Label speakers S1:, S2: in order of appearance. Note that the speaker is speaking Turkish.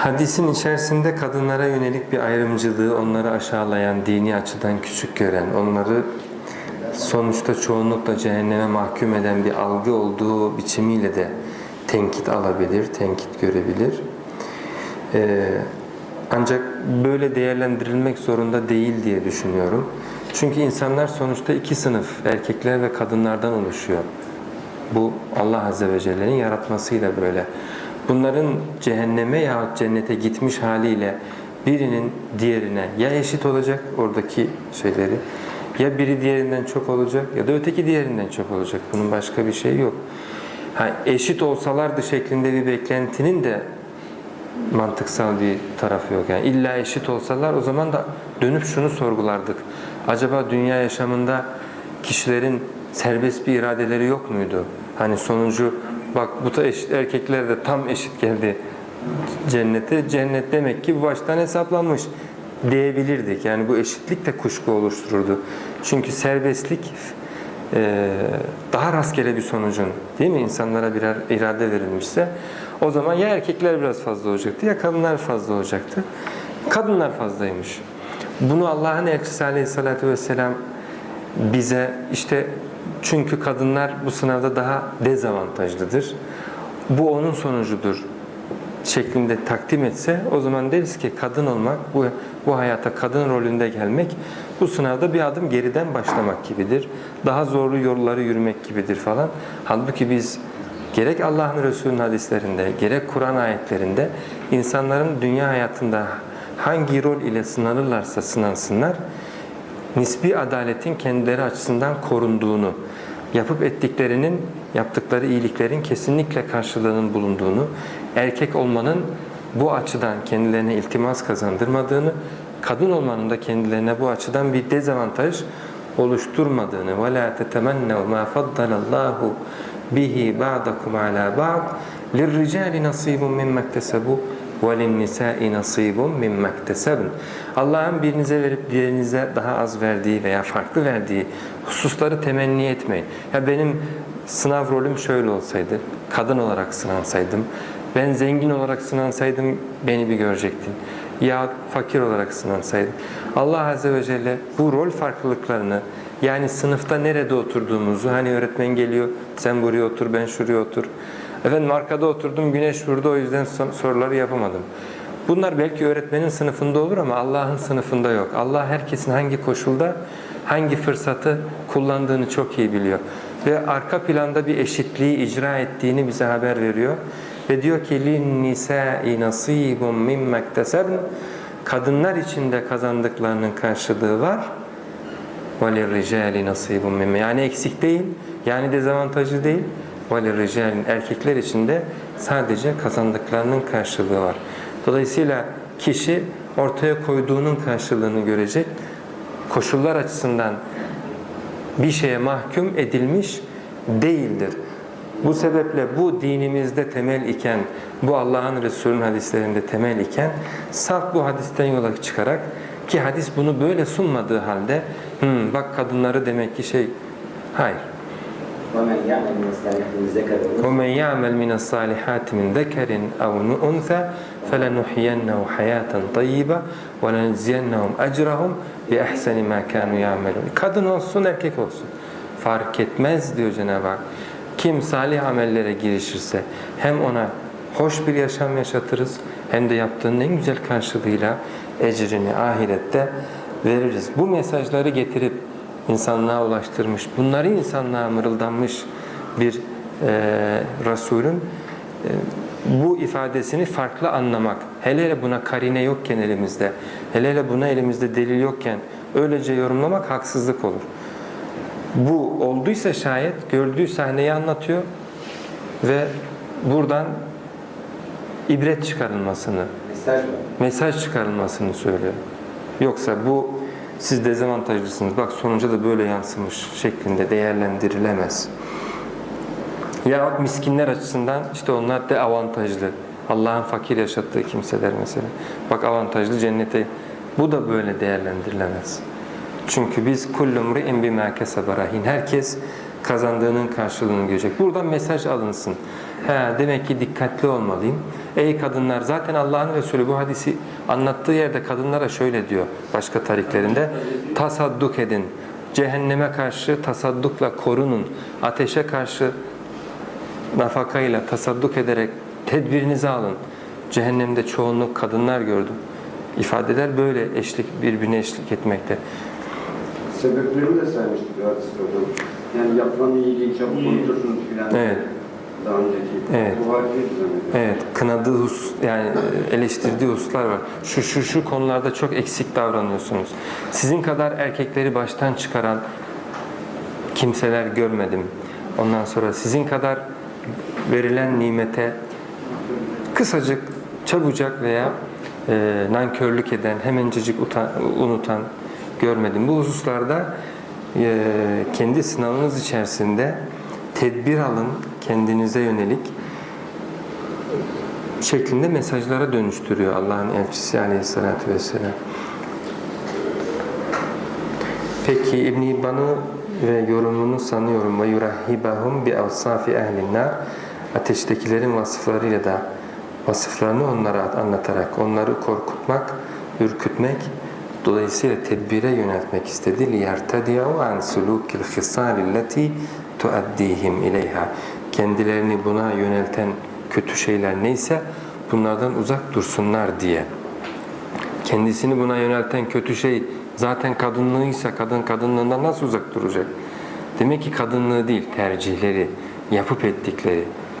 S1: Hadisin içerisinde kadınlara yönelik bir ayrımcılığı, onları aşağılayan, dini açıdan küçük gören, onları sonuçta çoğunlukla cehenneme mahkum eden bir algı olduğu biçimiyle de tenkit alabilir, tenkit görebilir. Ee, ancak böyle değerlendirilmek zorunda değil diye düşünüyorum. Çünkü insanlar sonuçta iki sınıf, erkekler ve kadınlardan oluşuyor. Bu Allah Azze ve Celle'nin yaratmasıyla böyle. Bunların cehenneme yahut cennete gitmiş haliyle birinin diğerine ya eşit olacak oradaki şeyleri ya biri diğerinden çok olacak ya da öteki diğerinden çok olacak. Bunun başka bir şeyi yok. Ha, eşit olsalardı şeklinde bir beklentinin de mantıksal bir tarafı yok. Yani illa eşit olsalar o zaman da dönüp şunu sorgulardık. Acaba dünya yaşamında kişilerin serbest bir iradeleri yok muydu? Hani sonucu bak bu da eşit erkekler de tam eşit geldi cennete. Cennet demek ki bu baştan hesaplanmış diyebilirdik. Yani bu eşitlik de kuşku oluştururdu. Çünkü serbestlik e, daha rastgele bir sonucun değil mi insanlara birer irade verilmişse o zaman ya erkekler biraz fazla olacaktı ya kadınlar fazla olacaktı. Kadınlar fazlaymış. Bunu Allah'ın elçisi aleyhissalatü vesselam bize işte çünkü kadınlar bu sınavda daha dezavantajlıdır. Bu onun sonucudur şeklinde takdim etse o zaman deriz ki kadın olmak, bu, bu hayata kadın rolünde gelmek bu sınavda bir adım geriden başlamak gibidir. Daha zorlu yolları yürümek gibidir falan. Halbuki biz gerek Allah'ın Resulü'nün hadislerinde, gerek Kur'an ayetlerinde insanların dünya hayatında hangi rol ile sınanırlarsa sınansınlar, nisbi adaletin kendileri açısından korunduğunu, yapıp ettiklerinin, yaptıkları iyiliklerin kesinlikle karşılığının bulunduğunu, erkek olmanın bu açıdan kendilerine iltimas kazandırmadığını, kadın olmanın da kendilerine bu açıdan bir dezavantaj oluşturmadığını وَلَا تَتَمَنَّوْا مَا فَضَّلَ اللّٰهُ بِهِ بَعْضَكُمْ عَلَى بَعْضٍ لِلرِّجَالِ نَصِيبٌ مِمَّا اكْتَسَبُوا وَلِلنِّسَاءِ نَصِيبٌ مِمَّا اكْتَسَبْنَ Allah'ın birinize verip diğerinize daha az verdiği veya farklı verdiği hususları temenni etmeyin. Ya benim sınav rolüm şöyle olsaydı, kadın olarak sınansaydım, ben zengin olarak sınansaydım beni bir görecektin. Ya fakir olarak sınansaydım. Allah Azze ve Celle bu rol farklılıklarını yani sınıfta nerede oturduğumuzu hani öğretmen geliyor sen buraya otur ben şuraya otur. Efendim arkada oturdum güneş vurdu o yüzden soruları yapamadım. Bunlar belki öğretmenin sınıfında olur ama Allah'ın sınıfında yok. Allah herkesin hangi koşulda hangi fırsatı kullandığını çok iyi biliyor. Ve arka planda bir eşitliği icra ettiğini bize haber veriyor. Ve diyor ki لِلنِّسَاءِ نَصِيبٌ مِمَّا اكْتَسَبْنَ Kadınlar için de kazandıklarının karşılığı var. وَلِلْرِجَالِ نَصِيبٌ مِمَّا Yani eksik değil, yani dezavantajlı değil. وَلِلْرِجَالِ Erkekler için de sadece kazandıklarının karşılığı var. Dolayısıyla kişi ortaya koyduğunun karşılığını görecek. Koşullar açısından bir şeye mahkum edilmiş değildir. Bu sebeple bu dinimizde temel iken, bu Allah'ın Resulü'nün hadislerinde temel iken, saf bu hadisten yola çıkarak ki hadis bunu böyle sunmadığı halde, hmm, bak kadınları demek ki şey, hayır.
S2: وَمَنْ يَعْمَلْ مِنَ الصَّالِحَاتِ مِنْ ذَكَرٍ
S1: وَمَنْ يَعْمَلْ مِنَ الصَّالِحَاتِ مِنْ ذَكَرٍ أَوْ أُنْثَى فَلَنُحْيِيَنَّهُ حَيَاةً طَيِّبَةً وَلَنَجْزِيَنَّهُمْ أَجْرَهُمْ بِأَحْسَنِ مَا كَانُوا يَعْمَلُونَ Kadın olsun erkek olsun fark etmez diyor Cenab-ı Hak. Kim salih amellere girişirse hem ona hoş bir yaşam yaşatırız hem de yaptığının en güzel karşılığıyla ecrini ahirette veririz. Bu mesajları getirip insanlığa ulaştırmış, bunları insanlığa mırıldanmış bir e, Resulün e, bu ifadesini farklı anlamak, hele hele buna karine yokken elimizde, hele hele buna elimizde delil yokken öylece yorumlamak haksızlık olur. Bu olduysa şayet gördüğü sahneyi anlatıyor ve buradan ibret çıkarılmasını,
S2: mesaj
S1: mesaj çıkarılmasını söylüyor. Yoksa bu siz dezavantajlısınız, bak sonuca da böyle yansımış şeklinde değerlendirilemez. Ya miskinler açısından işte onlar de avantajlı. Allah'ın fakir yaşattığı kimseler mesela. Bak avantajlı cennete. Bu da böyle değerlendirilemez. Çünkü biz kullum ri'in bima kesebe rahin. Herkes kazandığının karşılığını görecek. Buradan mesaj alınsın. He, demek ki dikkatli olmalıyım. Ey kadınlar zaten Allah'ın Resulü bu hadisi anlattığı yerde kadınlara şöyle diyor başka tariklerinde. Tasadduk edin. Cehenneme karşı tasaddukla korunun. Ateşe karşı nafakayla tasadduk ederek tedbirinizi alın. Cehennemde çoğunluk kadınlar gördüm. İfadeler böyle eşlik birbirine eşlik etmekte.
S3: Sebeplerini de saymıştık hadiste hocam. Yani yapılan iyiliği çabuk unutursunuz filan.
S1: Evet.
S3: Daha önceki.
S1: Evet.
S3: Bu harika zannediyorum.
S1: Evet, kınadığı husus, yani eleştirdiği hususlar var. Şu şu şu konularda çok eksik davranıyorsunuz. Sizin kadar erkekleri baştan çıkaran kimseler görmedim. Ondan sonra sizin kadar verilen nimete kısacık, çabucak veya e, nankörlük eden, hemencecik utan, unutan görmedim. Bu hususlarda e, kendi sınavınız içerisinde tedbir alın, kendinize yönelik şeklinde mesajlara dönüştürüyor Allah'ın elçisi aleyhissalatü vesselam. Peki İbn İbban'ı ve yorumunu sanıyorum ve yurahhibahum bi avsafi ehlin nar ateştekilerin vasıflarıyla da vasıflarını onlara anlatarak onları korkutmak, ürkütmek dolayısıyla tedbire yöneltmek istedi. لِيَرْتَدِيَوْا عَنْ سُلُوكِ الْخِصَالِ الَّتِي تُؤَدِّيهِمْ اِلَيْهَا Kendilerini buna yönelten kötü şeyler neyse bunlardan uzak dursunlar diye. Kendisini buna yönelten kötü şey zaten kadınlığıysa kadın kadınlığından nasıl uzak duracak? Demek ki kadınlığı değil tercihleri, yapıp ettikleri,